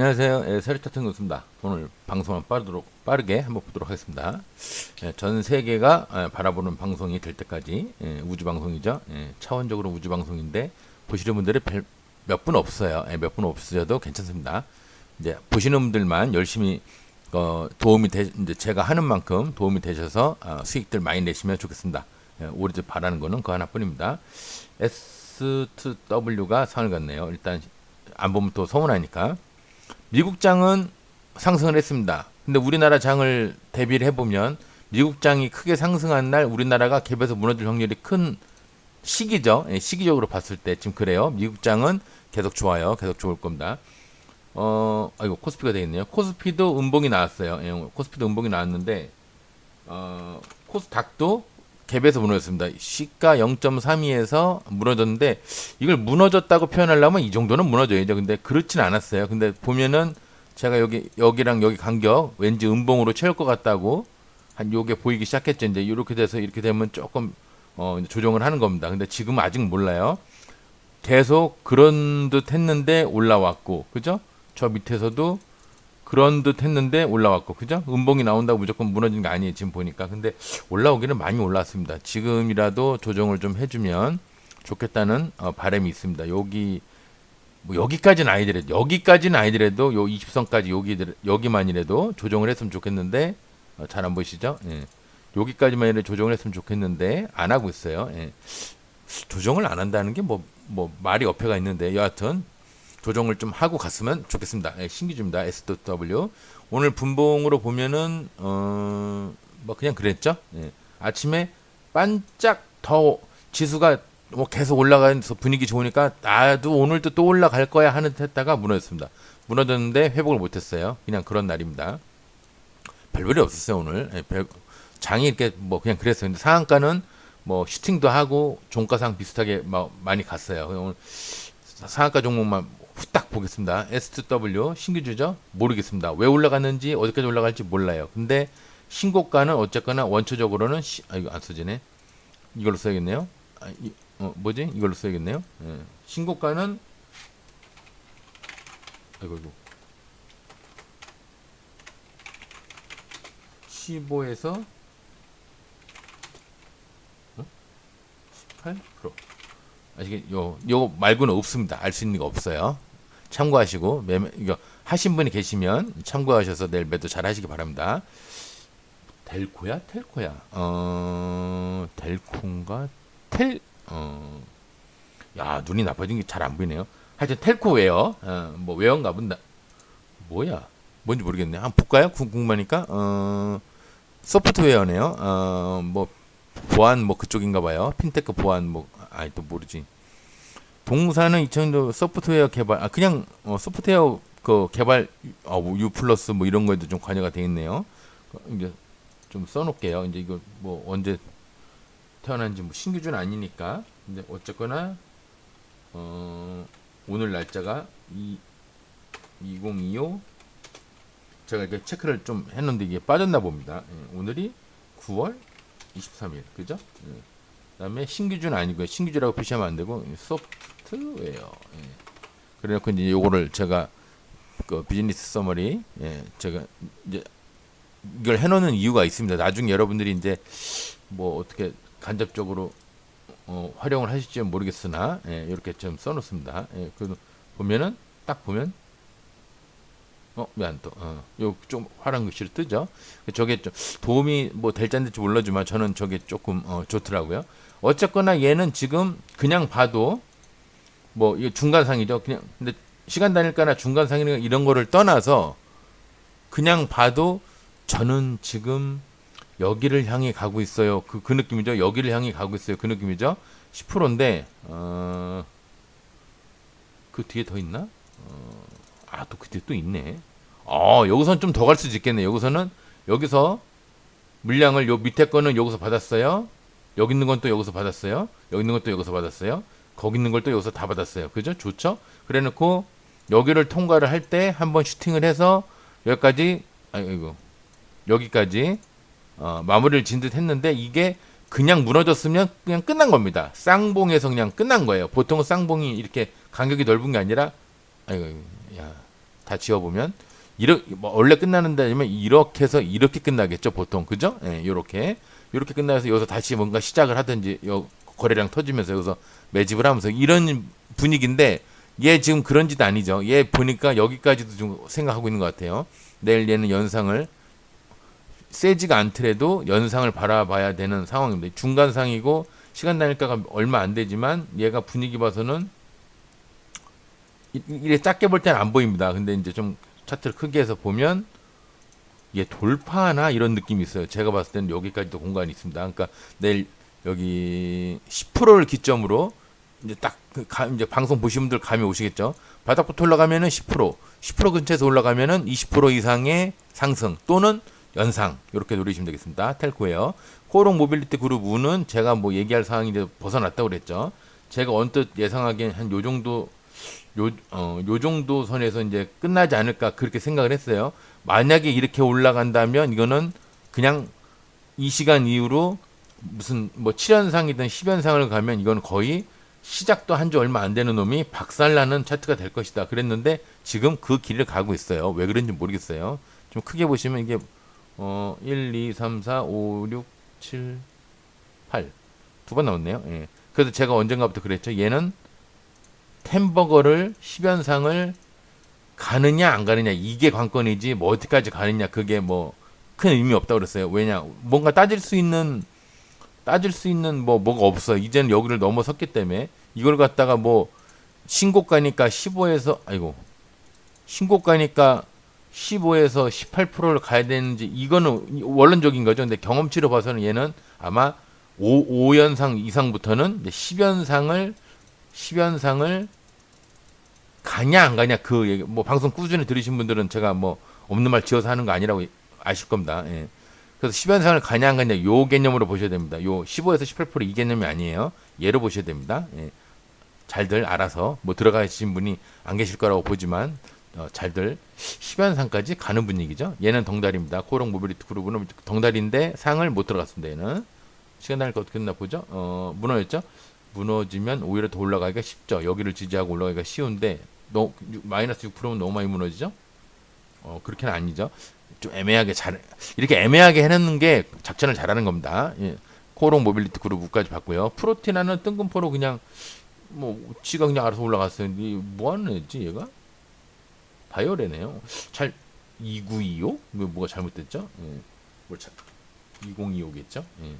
안녕하세요. 예, 세리타튼 교수입니다. 오늘 방송을 빠르도록, 빠르게 한번 보도록 하겠습니다. 예, 전 세계가 예, 바라보는 방송이 될 때까지 예, 우주 방송이죠. 예, 차원적으로 우주 방송인데 보시는 분들이 몇 분 없어요. 예, 몇분 없으셔도 괜찮습니다. 이제 보시는 분들만 열심히 어, 도움이 되, 이제 제가 하는 만큼 도움이 되셔서 어, 수익들 많이 내시면 좋겠습니다. 예, 오로지 바라는 거는 그 하나뿐입니다. S2W가 상을 갔네요. 일단 안 보면 또 서운하니까. 미국 장은 상승을 했습니다. 근데 우리나라 장을 대비를 해보면 미국 장이 크게 상승한 날 우리나라가 갭에서 무너질 확률이 큰 시기죠. 예, 시기적으로 봤을 때 지금 그래요. 미국 장은 계속 좋아요. 계속 좋을 겁니다. 어, 아이고 코스피가 되겠네요. 코스피도 음봉이 나왔어요. 예, 코스피도 음봉이 나왔는데 어, 코스닥도 갭에서 무너졌습니다. 시가 0.32에서 무너졌는데 이걸 무너졌다고 표현하려면 이 정도는 무너져야죠. 근데 그렇진 않았어요. 근데 보면은 제가 여기 여기랑 여기 간격 왠지 음봉으로 채울 것 같다고 한 요게 보이기 시작했죠. 이제 이렇게 돼서 이렇게 되면 조금 어 조정을 하는 겁니다. 근데 지금 아직 몰라요. 계속 그런 듯 했는데 올라왔고 그죠? 저 밑에서도 그런 듯 했는데 올라왔고 그죠? 음봉이 나온다고 무조건 무너지는 거 아니에요 지금 보니까 근데 올라오기는 많이 올랐습니다 지금이라도 조정을 좀 해주면 좋겠다는 어, 바람이 있습니다 여기 뭐 여기까지는 아니더라도 여기까지는 아니더라도 요 20선까지 여기 여기만이라도 조정을 했으면 좋겠는데 어, 잘안 보이시죠? 예. 여기까지만이라도 조정을 했으면 좋겠는데 안 하고 있어요. 예. 조정을 안 한다는 게 뭐뭐 말이 어폐가 있는데 여하튼 조정을 좀 하고 갔으면 좋겠습니다. 예, 신기주입니다. S.W. 오늘 분봉으로 보면은 어, 뭐 그냥 그랬죠. 예. 아침에 반짝 더 지수가 뭐 계속 올라가면서 분위기 좋으니까 나도 오늘도 또 올라갈 거야 하는 듯 했다가 무너졌습니다. 무너졌는데 회복을 못했어요. 그냥 그런 날입니다. 별별이 없었어요 오늘. 예, 별, 장이 이렇게 뭐 그냥 그랬어요. 근데 상한가는 뭐 슈팅도 하고 종가상 비슷하게 막 많이 갔어요. 오늘 상한가 종목만 보겠습니다. S2W 신규 주죠? 모르겠습니다. 왜 올라갔는지 어디까지 올라갈지 몰라요. 근데 신고가는 어쨌거나 원초적으로는 시, 아 이거 안 써지네. 이걸로 써야겠네요. 아, 이, 어 뭐지? 이걸로 써야겠네요. 예. 신고가는 아이고 이거 15에서 어? 18%. 아시겠 요, 요 말고는 없습니다. 알 수 있는 거 없어요. 참고하시고 매매 이거 하신 분이 계시면 참고하셔서 내일 매도 잘 하시기 바랍니다. 델코야? 텔코야? 어, 델코인가? 텔, 어, 야, 눈이 나빠진 게 잘 안 보이네요. 하여튼 텔코 웨어, 어, 뭐 웨어인가 본다. 뭐야? 뭔지 모르겠네. 한번 볼까요? 궁금하니까. 어, 소프트웨어네요. 어, 뭐, 보안 뭐 그쪽인가 봐요. 핀테크 보안 뭐, 아이 또 모르지. 동사는 2000도 소프트웨어 개발 아 그냥 어, 소프트웨어 그 개발 어, 뭐 U 플러스 뭐 이런 거에도 좀 관여가 되어 있네요. 어, 이제 좀 써놓을게요. 이제 이거 뭐 언제 태어난지 뭐 신규주는 아니니까. 근데 어쨌거나 어, 오늘 날짜가 이 2025 제가 이렇게 체크를 좀 했는데 이게 빠졌나 봅니다. 예, 오늘이 9월 23일 그죠? 예. 그다음에 신규주는 아니고요. 신규주라고 표시하면 안 되고 소프트 웨어. 예. 그래놓고 이제 요거를 제가 그 비즈니스 서머리 예, 제가 이제 이걸 해놓는 이유가 있습니다. 나중에 여러분들이 이제 뭐 어떻게 간접적으로 어, 활용을 하실지 모르겠으나 예, 이렇게 좀 써놓습니다. 예, 그 보면은 딱 보면 어, 왜안 떠? 어, 요좀 화랑 글씨로 뜨죠? 저게 좀 도움이 뭐 될지 안 될지 몰라주만 저는 저게 조금 어, 좋더라고요. 어쨌거나 얘는 지금 그냥 봐도 뭐 이게 중간상이죠. 그냥 근데 시간 단일가나 중간상이나 이런 거를 떠나서 그냥 봐도 저는 지금 여기를 향해 가고 있어요. 그, 그 느낌이죠. 여기를 향해 가고 있어요. 그 느낌이죠. 10%인데, 어, 그 뒤에 더 있나? 어, 아, 또그 뒤에 또 있네. 어, 여기서는 좀 더 갈 수도 있겠네. 여기서는, 여기서 물량을 요 밑에 거는 여기서 받았어요. 여기 있는 건 또 여기서 받았어요. 여기 있는 것도 여기서 받았어요. 거기 있는 걸 또 여기서 다 받았어요. 그죠? 좋죠? 그래 놓고 여기를 통과를 할 때 한번 슈팅을 해서 여기까지 아이고 여기까지 어, 마무리를 진 듯 했는데 이게 그냥 무너졌으면 그냥 끝난 겁니다. 쌍봉에서 그냥 끝난 거예요. 보통은 쌍봉이 이렇게 간격이 넓은 게 아니라 아이고 야 다 지워 보면 이렇게 뭐 원래 끝나는데 아니면 이렇게 해서 이렇게 끝나겠죠 보통 그죠? 예, 요렇게 요렇게 끝나서 여기서 다시 뭔가 시작을 하든지 요 거래량 터지면서 여기서 매집을 하면서 이런 분위기인데 얘 지금 그런 짓 아니죠. 얘 보니까 여기까지도 좀 생각하고 있는 것 같아요. 내일 얘는 연상을 세지가 않더라도 연상을 바라봐야 되는 상황입니다. 중간상이고 시간 단일가가 얼마 안 되지만 얘가 분위기 봐서는 이- 이게 작게 볼 때는 안 보입니다. 근데 이제 좀 차트를 크게 해서 보면 이게 돌파하나 이런 느낌이 있어요. 제가 봤을 때는 여기까지도 공간이 있습니다. 그러니까 내일 여기 10%를 기점으로 이제 딱그 가- 이제 방송 보신 분들 감이 오시겠죠. 바닥부터 올라가면은 10%, 10% 근처에서 올라가면은 20% 이상의 상승 또는 연상 이렇게 노리시면 되겠습니다. 텔코예요. 코롱 모빌리티 그룹 우는 제가 뭐 얘기할 사항이 이제 벗어났다고 그랬죠. 제가 언뜻 예상하기엔 한 요 정도 요, 어, 요 정도 선에서 이제 끝나지 않을까 그렇게 생각을 했어요. 만약에 이렇게 올라간다면 이거는 그냥 이 시간 이후로 무슨 뭐 7연상이든 10연상을 가면 이건 거의 시작도 한 지 얼마 안 되는 놈이 박살나는 차트가 될 것이다. 그랬는데 지금 그 길을 가고 있어요. 왜 그런지 모르겠어요. 좀 크게 보시면 이게 어 1, 2, 3, 4, 5, 6, 7, 8 두 번 나왔네요. 예. 그래서 제가 언젠가부터 그랬죠. 얘는 햄버거를 10연상을 가느냐 안 가느냐 이게 관건이지 뭐 어디까지 가느냐 그게 뭐 큰 의미 없다고 그랬어요. 왜냐 뭔가 따질 수 있는 따질 수 있는 뭐 뭐가 없어. 이제는 여기를 넘어섰기 때문에 이걸 갖다가 뭐 신고가니까 15에서 아이고 신고가니까 15에서 18%를 가야 되는지 이거는 원론적인 거죠. 근데 경험치로 봐서는 얘는 아마 5, 5연상 이상부터는 이제 10연상을 10연상을 가냐 안 가냐 그 얘기 뭐 방송 꾸준히 들으신 분들은 제가 뭐 없는 말 지어서 하는 거 아니라고 아실 겁니다. 예. 그래서 10연상을 가냐 안 가냐 요 개념으로 보셔야 됩니다. 요 15에서 18%이 개념이 아니에요. 얘로 보셔야 됩니다. 예. 잘들 알아서 뭐 들어가신 분이 안 계실 거라고 보지만 어, 잘들 10연상까지 가는 분위기죠. 얘는 덩달입니다. 코롱 모빌리티 그룹은 덩달인데 상을 못 들어갔습니다. 얘는 시간 날거 어떻게 됐나 보죠. 어, 무너졌죠. 무너지면 오히려 더 올라가기가 쉽죠. 여기를 지지하고 올라가기가 쉬운데 너, 마이너스 6%면 너무 많이 무너지죠. 어, 그렇게는 아니죠. 좀 애매하게 잘 이렇게 애매하게 해놓는 게 작전을 잘하는 겁니다. 예. 코롱 모빌리티 그룹 우까지 봤고요. 프로티나는 뜬금포로 그냥 뭐 지가 그냥 알아서 올라갔어요. 이뭐 하는 애지 얘가? 바이오레네요. 잘 2925? 이거 뭐가 잘못됐죠? 예. 뭘 잘, 2025겠죠? 예.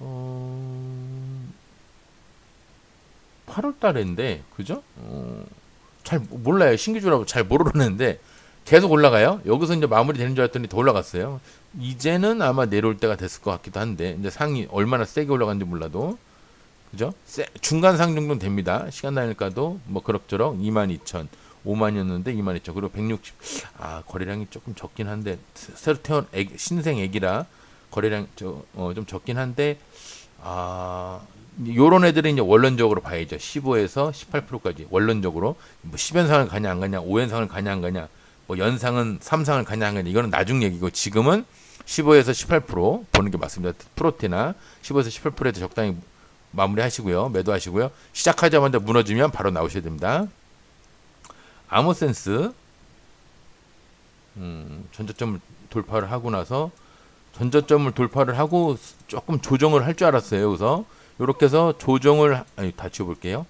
어... 8월 달인데 그죠? 어... 잘 몰라요. 신기주라고 잘 모르는데 계속 올라가요. 여기서 이제 마무리 되는 줄 알았더니 더 올라갔어요. 이제는 아마 내려올 때가 됐을 것 같기도 한데 이제 상이 얼마나 세게 올라갔는지 몰라도 그죠? 세, 중간 상 정도는 됩니다. 시간 단일가도 뭐 그럭저럭 22,000, 5만이었는데 22,000 그리고 160. 아 거래량이 조금 적긴 한데 새- 새로 태어난 애기, 신생 애기라 거래량 저, 어, 좀 적긴 한데 아 요런 애들은 이제 원론적으로 봐야죠. 15에서 18%까지 원론적으로 뭐 10연상을 가냐 안 가냐, 5연상을 가냐 안 가냐, 뭐 연상은 3상을 가냐 안 가냐 이거는 나중 얘기고 지금은 15에서 18% 보는 게 맞습니다. 프로테나 15에서 18%에도 적당히 마무리하시고요. 매도하시고요. 시작하자마자 무너지면 바로 나오셔야 됩니다. 아모센스 음, 전저점을 돌파를 하고 나서 전저점을 돌파를 하고 조금 조정을 할 줄 알았어요. 그래서 이렇게 해서 조정을 하- 아니 다 지워볼게요.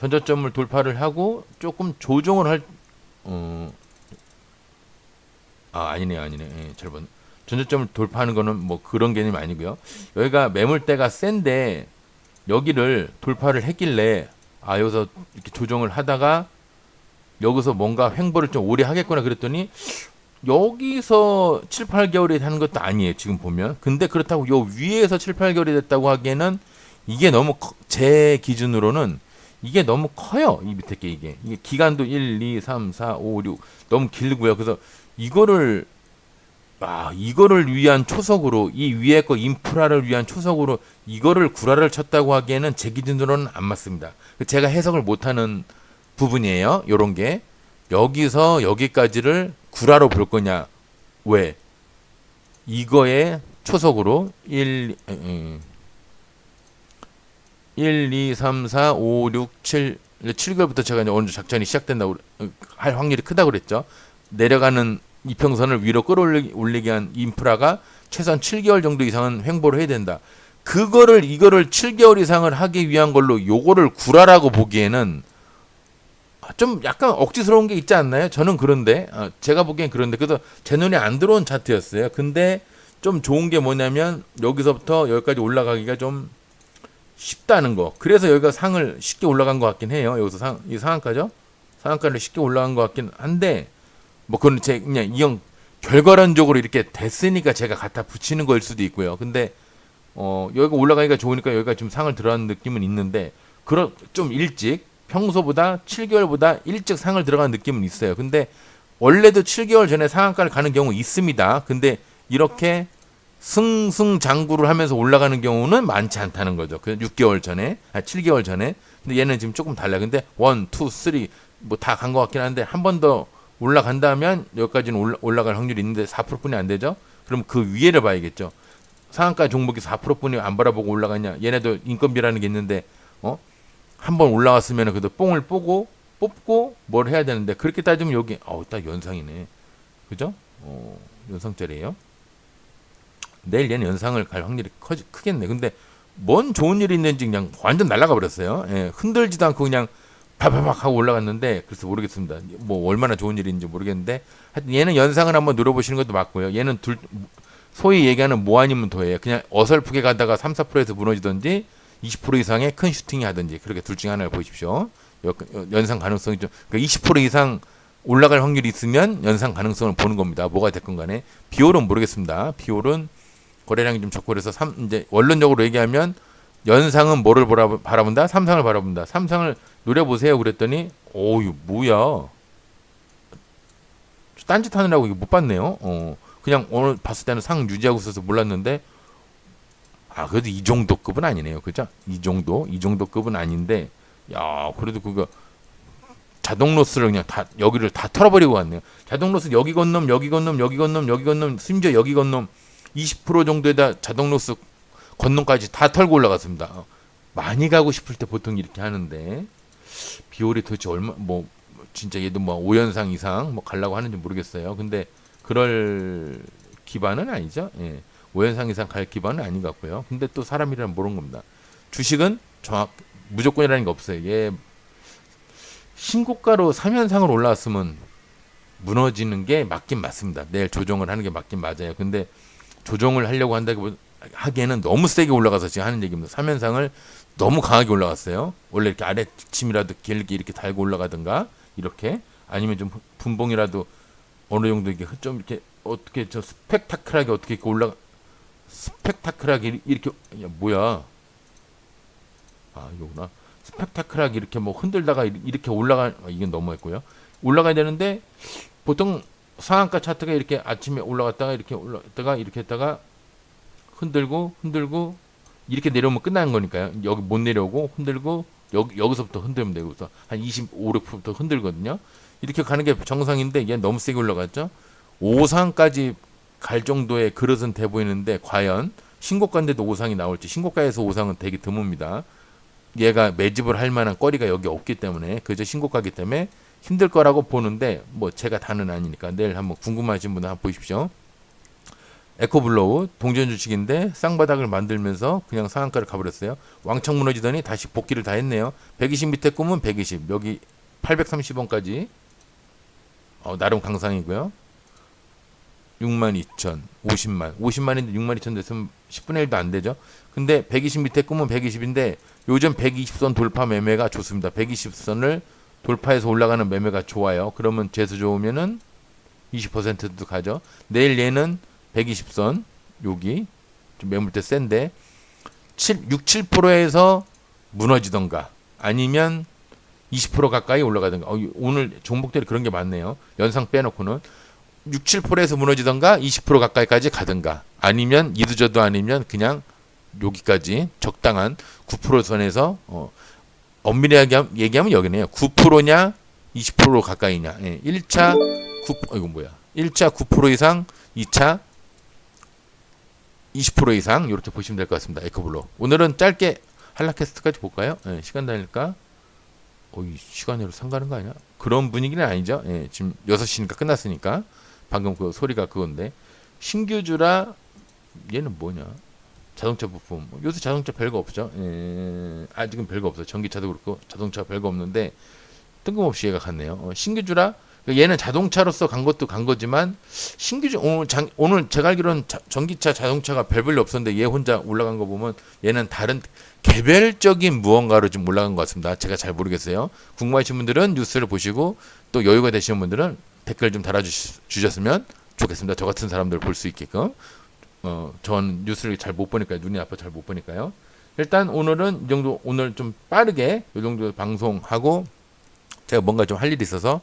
전저점을 돌파를 하고 조금 조정을 할 어, 아 아니네요 아니네 예, 잘못 전저점을 돌파하는 거는 뭐 그런 개념이 아니고요. 여기가 매물대가 센데 여기를 돌파를 했길래 아 여기서 이렇게 조정을 하다가 여기서 뭔가 횡보를 좀 오래 하겠구나 그랬더니 여기서 7, 8개월이 하는 것도 아니에요. 지금 보면. 근데 그렇다고 요 위에서 7, 8개월이 됐다고 하기에는 이게 너무 커- 제 기준으로는 이게 너무 커요. 이 밑에 게 이게. 이게 기간도 1, 2, 3, 4, 5, 6 너무 길고요. 그래서 이거를 아, 이거를 위한 초석으로 이 위에 거 인프라를 위한 초석으로 이거를 구라를 쳤다고 하기에는 제 기준으로는 안 맞습니다. 제가 해석을 못하는 부분이에요. 요런 게 여기서 여기까지를 구라로 볼 거냐? 왜? 이거의 초석으로 1 음, 1 2 3 4 5 6 7 이제 7개월부터 제가 이제 어느 정도 작전이 시작된다고 할 확률이 크다고 그랬죠. 내려가는 이평선을 위로 끌어올리기 올리기 위한 인프라가 최소한 7개월 정도 이상은 횡보를 해야 된다. 그거를 이거를 7개월 이상을 하기 위한 걸로 요거를 구라라고 보기에는 아, 좀 약간 억지스러운 게 있지 않나요? 저는 그런데 아, 제가 보기엔 그런데 그래서 제 눈에 안 들어온 차트였어요. 근데 좀 좋은 게 뭐냐면 여기서부터 여기까지 올라가기가 좀 쉽다는 거. 그래서 여기가 상을 쉽게 올라간 것 같긴 해요. 여기서 상, 이 상한가죠? 상한가를 쉽게 올라간 것 같긴 한데, 뭐 그건 제 그냥 이형 결과론적으로 이렇게 됐으니까 제가 갖다 붙이는 거일 수도 있고요. 근데 어 여기가 올라가기가 좋으니까 여기가 좀 상을 들어가는 느낌은 있는데, 그런 좀 일찍 평소보다 7개월보다 일찍 상을 들어가는 느낌은 있어요. 근데 원래도 7개월 전에 상한가를 가는 경우 있습니다. 근데 이렇게 승승장구를 하면서 올라가는 경우는 많지 않다는 거죠. 그 6개월 전에, 아 7개월 전에. 근데 얘는 지금 조금 달라. 근데 1, 2, 3 뭐 다 간 것 같긴 한데 한 번 더 올라간다면 여기까지는 올라, 올라갈 확률이 있는데 4%뿐이 안 되죠. 그럼 그 위에를 봐야겠죠. 상한가 종목이 4%뿐이 안 바라보고 올라가냐? 얘네도 인건비라는 게 있는데 어? 한번 올라왔으면 그래도 뽕을 뽑고 뽑고 뭘 해야 되는데 그렇게 따지면 여기 어우 딱 연상이네. 그죠? 어, 연상짜리예요. 내일 얘는 연상을 갈 확률이 커, 크겠네. 근데 뭔 좋은 일이 있는지 그냥 완전 날아가 버렸어요. 예, 흔들지도 않고 그냥 바바박 하고 올라갔는데 그래서 모르겠습니다. 뭐 얼마나 좋은 일인지 모르겠는데 하여튼 얘는 연상을 한번 노려보시는 것도 맞고요. 얘는 둘 소위 얘기하는 뭐 아니면 도예요. 그냥 어설프게 가다가 3, 4%에서 무너지든지 20% 이상의 큰 슈팅이 하든지 그렇게 둘 중에 하나를 보십시오. 여- 연상 가능성이 좀 그러니까 20% 이상 올라갈 확률이 있으면 연상 가능성을 보는 겁니다. 뭐가 됐건 간에 비올은 모르겠습니다. 비올은 거래량이 좀 적고 그래서 삼, 이제 원론적으로 얘기하면 연상은 뭐를 바라본다? 삼상을 바라본다. 삼상을 노려보세요. 그랬더니 오유 뭐야? 딴짓 하느라고 이거 못 봤네요. 어, 그냥 오늘 봤을 때는 상 유지하고 있어서 몰랐는데 아 그래도 이 정도 급은 아니네요. 그죠? 이 정도 이 정도 급은 아닌데 야 그래도 그거 자동 로스를 그냥 다 여기를 다 털어버리고 왔네요. 자동 로스 여기 건놈 여기 건놈 여기 건놈 여기 건놈 심지어 여기 건놈 20% 정도에다 자동 로스 건너까지 다 털고 올라갔습니다. 어, 많이 가고 싶을 때 보통 이렇게 하는데 비올이 도대체 얼마 뭐 진짜 얘도 뭐 5연상 이상 뭐 가려고 하는지 모르겠어요. 근데 그럴 기반은 아니죠. 예. 5연상 이상 갈 기반은 아닌 것 같고요. 근데 또 사람이라면 모르는 겁니다. 주식은 정확 무조건이라는 게 없어요. 얘 신고가로 3연상을 올라왔으면 무너지는 게 맞긴 맞습니다. 내일 조정을 하는 게 맞긴 맞아요. 근데 조정을 하려고 한다기 하기에는 너무 세게 올라가서 지금 하는 얘기입니다. 3연상을 너무 강하게 올라갔어요. 원래 이렇게 아래 침이라도 길게 이렇게 달고 올라가든가 이렇게 아니면 좀 분봉이라도 어느 정도 이게 좀 이렇게 어떻게 저 스펙타클하게 어떻게 이렇게 올라가 스펙타클하게 이렇게 야 뭐야 아 이거구나 스펙타클하게 이렇게 뭐 흔들다가 이렇게 올라가 아, 이건 너무했고요 올라가야 되는데 보통 상한가 차트가 이렇게 아침에 올라갔다가 이렇게 올라갔다가 이렇게 했다가 흔들고 흔들고 이렇게 내려오면 끝나는 거니까요. 여기 못 내려오고 흔들고 여기 여기서부터 흔들면 되고 한 25, 6%부터 흔들거든요. 이렇게 가는 게 정상인데 얘 너무 세게 올라갔죠. 5상까지 갈 정도의 그릇은 돼 보이는데 과연 신고가인데도 5상이 나올지 신고가에서 5상은 되게 드뭅니다. 얘가 매집을 할 만한 거리가 여기 없기 때문에 그저 신고가기 때문에 힘들 거라고 보는데 뭐 제가 다는 아니니까 내일 한번 궁금하신 분은 한번 보십시오. 에코블로우 동전 주식인데 쌍바닥을 만들면서 그냥 상한가를 가버렸어요. 왕창 무너지더니 다시 복귀를 다 했네요. 120 밑에 꿈은 120 여기 830원까지 어, 나름 강상이고요. 62,000, 50만, 50만인데 62,000 됐으면 10분의 1도 안 되죠. 근데 120 밑에 꿈은 120인데 요즘 120선 돌파 매매가 좋습니다. 120선을 돌파해서 올라가는 매매가 좋아요. 그러면 재수 좋으면은 20%도 가죠. 내일 얘는 120선 여기 좀 매물대 센데 7, 6, 7%에서 무너지던가 아니면 20% 가까이 올라가던가 어, 오늘 종목들이 그런 게 많네요. 연상 빼놓고는 6, 7%에서 무너지던가 20% 가까이까지 가든가 아니면 이두저도 아니면 그냥 여기까지 적당한 9% 선에서 어, 엄밀히 얘기하면, 여기네요. 9%냐 20% 가까이냐. 예, 1차 9 어, 이거 뭐야? 1차 9% 이상, 2차 20% 이상 이렇게 보시면 될 것 같습니다. 에코블로. 오늘은 짧게 한라캐스트까지 볼까요? 예, 시간 다니까 어이 시간으로 상가는 거 아니야? 그런 분위기는 아니죠. 예, 지금 6시니까 끝났으니까 방금 그 소리가 그건데 신규주라 얘는 뭐냐? 자동차 부품 요새 자동차 별거 없죠. 예, 아직은 별거 없어. 전기차도 그렇고 자동차 별거 없는데 뜬금없이 얘가 갔네요. 어, 신규주라 얘는 자동차로서 간 것도 간 거지만 신규주 오늘 장, 오늘 제가 알기로는 자- 전기차 자동차가 별별로 없었는데 얘 혼자 올라간 거 보면 얘는 다른 개별적인 무언가로 좀 올라간 것 같습니다. 제가 잘 모르겠어요. 궁금하신 분들은 뉴스를 보시고 또 여유가 되시는 분들은 댓글 좀 달아주셨으면 좋겠습니다. 저 같은 사람들 볼 수 있게끔. 어, 전 뉴스를 잘 못 보니까요. 눈이 아파 잘 못 보니까요. 일단 오늘은 이 정도 오늘 좀 빠르게 이 정도 방송하고 제가 뭔가 좀 할 일이 있어서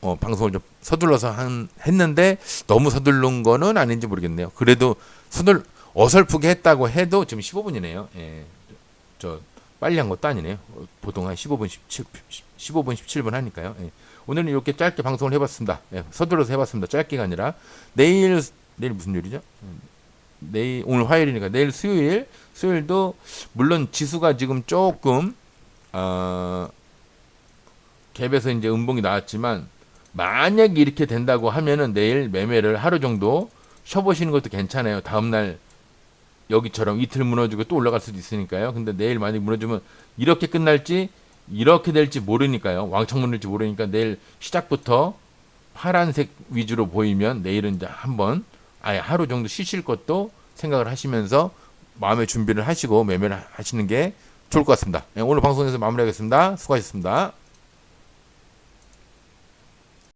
어, 방송을 좀 서둘러서 한, 했는데 너무 서둘른 거는 아닌지 모르겠네요. 그래도 서둘 어설프게 했다고 해도 지금 15분이네요. 예. 저 빨리 한 것도 아니네요. 어, 보통 한 15분 17 15분 17분 하니까요. 예. 오늘은 이렇게 짧게 방송을 해봤습니다. 예, 서둘러서 해봤습니다. 짧게가 아니라 내일 내일 무슨 요일이죠? 음, 내일 오늘 화요일이니까 내일 수요일 수요일도 물론 지수가 지금 조금 어, 갭에서 이제 음봉이 나왔지만 만약 이렇게 된다고 하면은 내일 매매를 하루 정도 쉬어보시는 것도 괜찮아요. 다음날 여기처럼 이틀 무너지고 또 올라갈 수도 있으니까요. 근데 내일 만약 무너지면 이렇게 끝날지 이렇게 될지 모르니까요. 왕창 무너질지 모르니까 내일 시작부터 파란색 위주로 보이면 내일은 이제 한번 아예 하루 정도 쉬실 것도 생각을 하시면서 마음의 준비를 하시고 매매를 하시는 게 좋을 것 같습니다. 예, 오늘 방송에서 마무리하겠습니다. 수고하셨습니다.